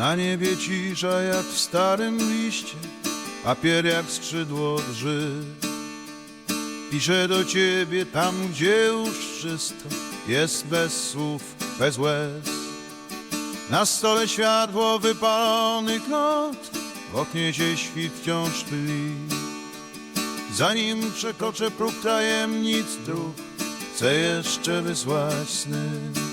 Na niebie cisza jak w starym liście, papier jak skrzydło drży. Piszę do ciebie tam, gdzie już wszystko jest bez słów, bez łez. Na stole światło wypalony kot, w oknie się świt wciąż tli. Zanim przekroczę próg tajemnic dróg, chcę jeszcze wysłać sny.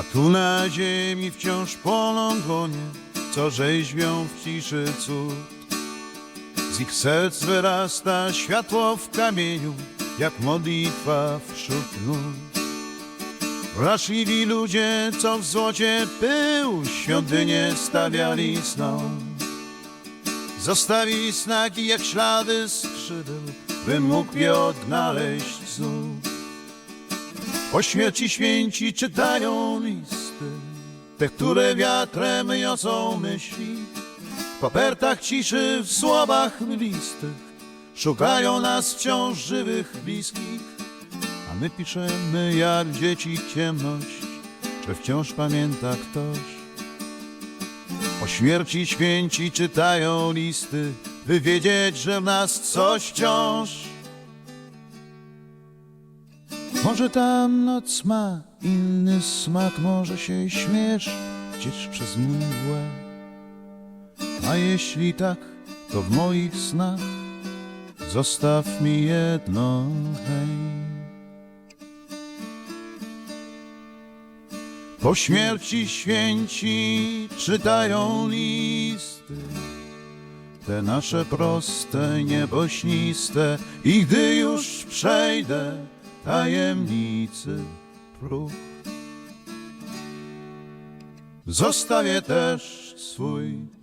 A tu na ziemi wciąż płoną dłonie, co rzeźbią w ciszy cud. Z ich serc wyrasta światło w kamieniu, jak modlitwa wśród nut. Wrażliwi ludzie, co w złocie pył świątynię stawiali snom. Zostawili znaki jak ślady skrzydeł, by mógł je odnaleźć znów. Po śmierci święci czytają listy, te, które wiatrem niosą myśli. W kopertach ciszy, w słowach mglistych, szukają nas wciąż żywych, bliskich. A my piszemy jak dzieci ciemność, że wciąż pamięta ktoś. Po śmierci święci czytają listy, by wiedzieć, że w nas coś wciąż. Może tam noc ma inny smak, może się śmiesz gdzieś przez mgłę. A jeśli tak, to w moich snach zostaw mi jedno hej. Po śmierci święci czytają listy, te nasze proste, niebośniste, i gdy już przejdę tajemnicy próg, zostawię też swój